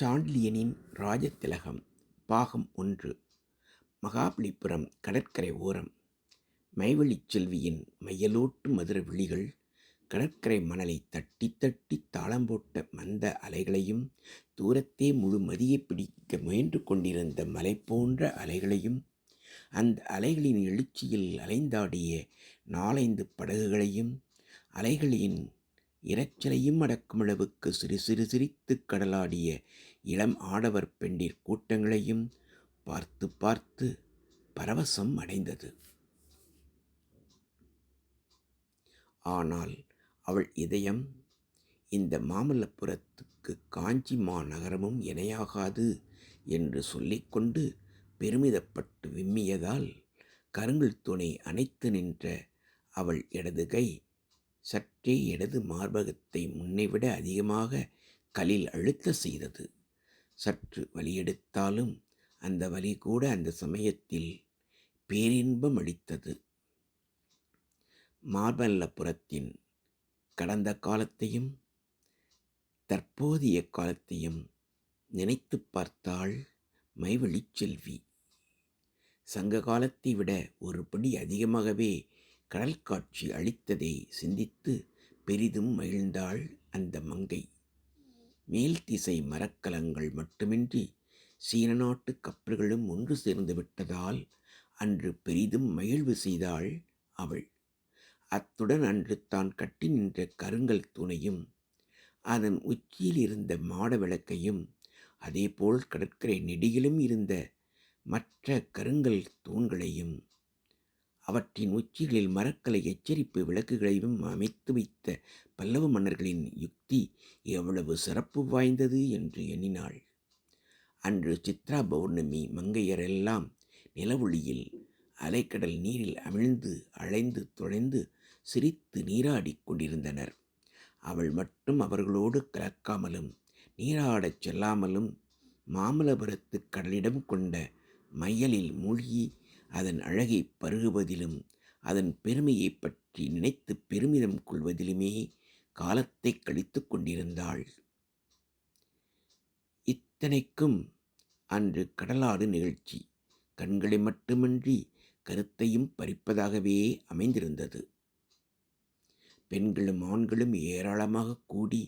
சாண்டிலியனின் ராஜத்திலகம் பாகம் ஒன்று. மகாபலிபுரம் கடற்கரை ஓரம். மைவழிச் செல்வியின் மையலோட்டு மதுர விழிகள் கடற்கரை மணலை தட்டி தட்டி தாளம் போட்ட மந்த அலைகளையும் தூரத்தே முழு மதியை பிடிக்க முயன்று கொண்டிருந்த மலை போன்ற அலைகளையும் அந்த அலைகளின் எழுச்சியில் அலைந்தாடிய நாலைந்து படகுகளையும் அலைகளின் இரைச்சலையும் அடக்கும் அளவுக்கு சிறு சிறு சிரித்து கடலாடிய இளம் ஆடவர் பெண்டிற் கூட்டங்களையும் பார்த்து பார்த்து பரவசம் அடைந்தது. ஆனால் அவள் இதயம் இந்த மாமல்லபுரத்துக்கு காஞ்சி மாநகரமும் இணையாகாது என்று சொல்லிக்கொண்டு பெருமிதப்பட்டு விம்மியதால் கருங்கல் துணை அணைத்து நின்ற அவள் இடது கை சற்றே இடது மார்பகத்தை முன்னைவிட அதிகமாக கலில் அழுத்த செய்தது. சற்று வலியெடுத்தாலும் அந்த வலி கூட அந்த சமயத்தில் பேரின்பம் அளித்தது. மார்பல்லபுரத்தின் கடந்த காலத்தையும் தற்போதைய காலத்தையும் நினைத்து பார்த்தாள் மைவழிச் செல்வி சங்க காலத்தை விட ஒருபடி அதிகமாகவே கடல் காட்சி அளித்ததை சிந்தித்து பெரிதும் மகிழ்ந்தாள் அந்த மங்கை. மேல் திசை மரக்கலங்கள் மட்டுமின்றி சீன நாட்டு கப்பல்களும் ஒன்று சேர்ந்து விட்டதால் அன்று பெரிதும் மகிழ்வு செய்தாள் அவள். அத்துடன் அன்று தான் கட்டி நின்ற கருங்கல் துணையும் அதன் உச்சியில் இருந்த மாட விளக்கையும் அதேபோல் கடற்கரை நெடியிலும் இருந்த மற்ற கருங்கல் தூண்களையும் அவற்றின் உச்சிகளில் மரக்கலை எச்சரிப்பு விளக்குகளையும் அமைத்து வைத்த பல்லவ மன்னர்களின் யுக்தி எவ்வளவு சிறப்பு வாய்ந்தது என்று எண்ணினாள். அன்று சித்ரா பௌர்ணமி மங்கையரெல்லாம் நிலவொளியில் அலைக்கடல் நீரில் அமிழ்ந்து அலைந்து தொலைந்து சிரித்து நீராடிக் கொண்டிருந்தனர். அவள் மட்டும் அவர்களோடு கலக்காமலும் நீராடச் செல்லாமலும் மாமல்லபுரத்து கடலிடம் கொண்ட மையலில் மூழ்கி அதன் அழகை பருகுவதிலும் அதன் பெருமையை பற்றி நினைத்து பெருமிதம் கொள்வதிலுமே காலத்தை கழித்து கொண்டிருந்தாள். இத்தனைக்கும் அன்று கடலாடு நிகழ்ச்சி கண்களை மட்டுமின்றி கருத்தையும் பறிப்பதாகவே அமைந்திருந்தது. பெண்களும் ஆண்களும் ஏராளமாக கூடி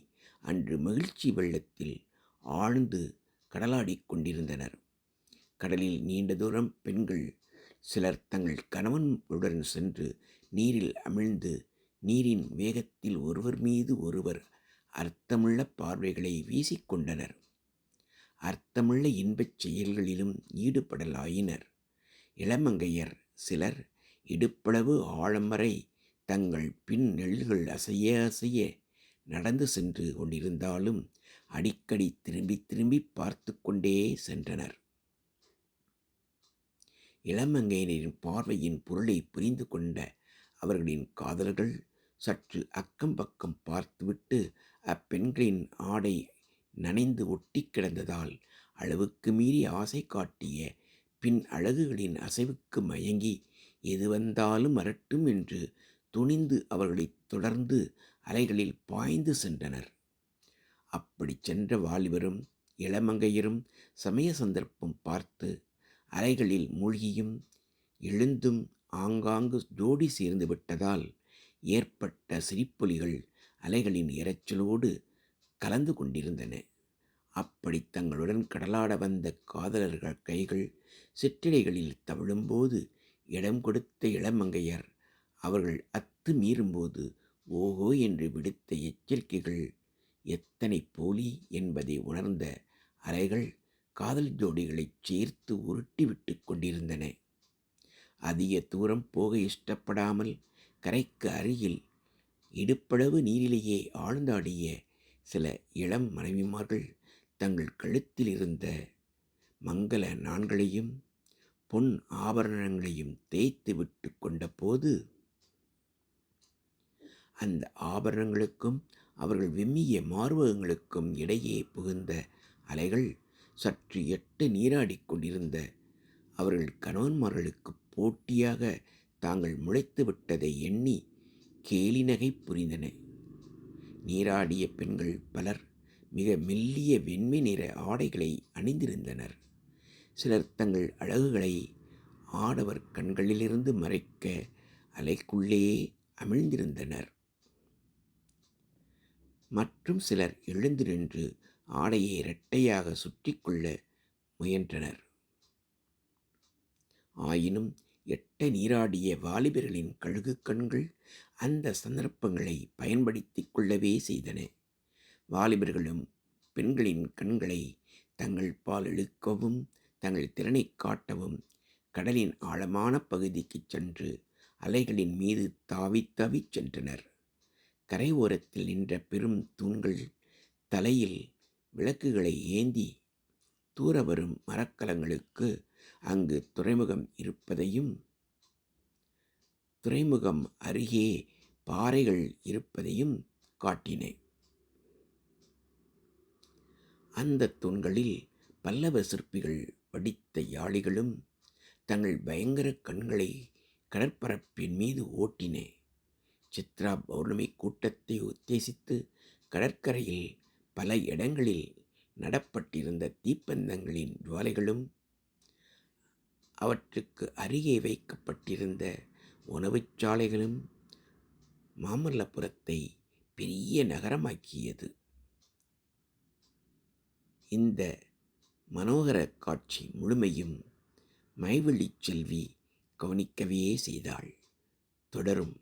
அன்று மகிழ்ச்சி வெள்ளத்தில் ஆழ்ந்து கடலாடிக் கொண்டிருந்தனர். கடலில் நீண்ட தூரம் பெண்கள் சிலர் தங்கள் கணவனுடன் சென்று நீரில் அமிழ்ந்து நீரின் வேகத்தில் ஒருவர் மீது ஒருவர் அர்த்தமுள்ள பார்வைகளை வீசிக்கொண்டனர். அர்த்தமுள்ள இன்பச் செயல்களிலும் ஈடுபடலாயினர். இளமங்கையர் சிலர் இடுப்பளவு ஆழம் வரை தங்கள் பின் நெல்கள் அசைய அசைய நடந்து சென்று கொண்டிருந்தாலும் அடிக்கடி திரும்பி திரும்பி பார்த்து கொண்டே சென்றனர். இளமங்கையினரின் பார்வையின் பொருளை புரிந்து கொண்ட அவர்களின் காதலர்கள் சற்று அக்கம் பக்கம் பார்த்துவிட்டு அப்பெண்களின் ஆடை நனைந்து ஒட்டி கிடந்ததால் அளவுக்கு மீறி ஆசை காட்டிய பின் அழகுகளின் அசைவுக்கு மயங்கி எது வந்தாலும் அரட்டும் என்று துணிந்து அவர்களை தொடர்ந்து அலைகளில் பாய்ந்து சென்றனர். அப்படி சென்ற வாலிபரும் இளமங்கையரும் சமய சந்தர்ப்பம் பார்த்து அலைகளில் மூழ்கியும் எழுந்தும் ஆங்காங்கு ஜோடி சேர்ந்து விட்டதால் ஏற்பட்ட சிரிப்பொலிகள் அலைகளின் இரைச்சலோடு கலந்து கொண்டிருந்தன. அப்படி தங்களுடன் கடலாட வந்த காதலர்கள் கைகள் சிற்றிலைகளில் தவிழும்போது இடம் கொடுத்த இளமங்கையர் அவர்கள் அத்து மீறும்போது ஓஹோ என்று விடுத்த எச்சரிக்கைகள் எத்தனை போலி என்பதை உணர்ந்த அலைகள் காதல் ஜோடிகளைச் சேர்த்து உருட்டிவிட்டு கொண்டிருந்தன. அதிக தூரம் போக இஷ்டப்படாமல் கரைக்கு அருகில் இடுப்பளவு நீரிலேயே ஆழ்ந்தாடிய சில இளம் மனைவிமார்கள் தங்கள் கழுத்தில் இருந்த மங்கள நான்களையும் பொன் ஆபரணங்களையும் தேய்த்து விட்டு கொண்ட போது அந்த ஆபரணங்களுக்கும் அவர்கள் விம்மிய மார்பகங்களுக்கும் இடையே புகுந்த அலைகள் சற்று எட்டு நீராடிக் கொண்டிருந்த அவர்கள் கணவன்மார்களுக்கு போட்டியாக தாங்கள் முளைத்து விட்டதை எண்ணி கேலி நகை புரிந்தன. நீராடிய பெண்கள் பலர் மிக மெல்லிய வெண்மை நிற ஆடைகளை அணிந்திருந்தனர். சிலர் தங்கள் அழகுகளை ஆடவர் கண்களிலிருந்து மறைக்க அலைக்குள்ளேயே அமிழ்ந்திருந்தனர். மற்றும் சிலர் எழுந்து நின்று ஆடையை இரட்டையாக சுற்றி கொள்ள முயன்றனர். ஆயினும் எட்ட நீராடிய வாலிபர்களின் கழுகு கண்கள் அந்த சந்தர்ப்பங்களை பயன்படுத்தி கொள்ளவே செய்தன. வாலிபர்களும் பெண்களின் கண்களை தங்கள் பால் இழுக்கவும் தங்கள் திறனை காட்டவும் கடலின் ஆழமான பகுதிக்கு சென்று அலைகளின் மீது தாவி தாவிச் சென்றனர். கரை ஓரத்தில் நின்ற பெரும் தூண்கள் தலையில் விளக்குகளை ஏந்தி தூர வரும் மரக்கலங்களுக்கு அங்கு துறைமுகம் இருப்பதையும் துறைமுகம் அருகே பாறைகள் இருப்பதையும் காட்டினேன். அந்த தூண்களில் பல்லவ சிற்பிகள் வடித்த யாழிகளும் தங்கள் பயங்கர கண்களை கடற்பரப்பின் மீது ஓட்டினேன் சித்ரா பௌர்ணமி கூட்டத்தை உத்தேசித்து கடற்கரையில் பல இடங்களில் நடப்பட்டிருந்த தீப்பந்தங்களின் ஜுவாலைகளும் அவற்றுக்கு அருகே வைக்கப்பட்டிருந்த உணவுச் சாலைகளும் மாமல்லபுரத்தை பெரிய நகரமாக்கியது. இந்த மனோகர காட்சி முழுமையும் மைவெளி செல்வி கவனிக்கவே செய்தாள். தொடரும்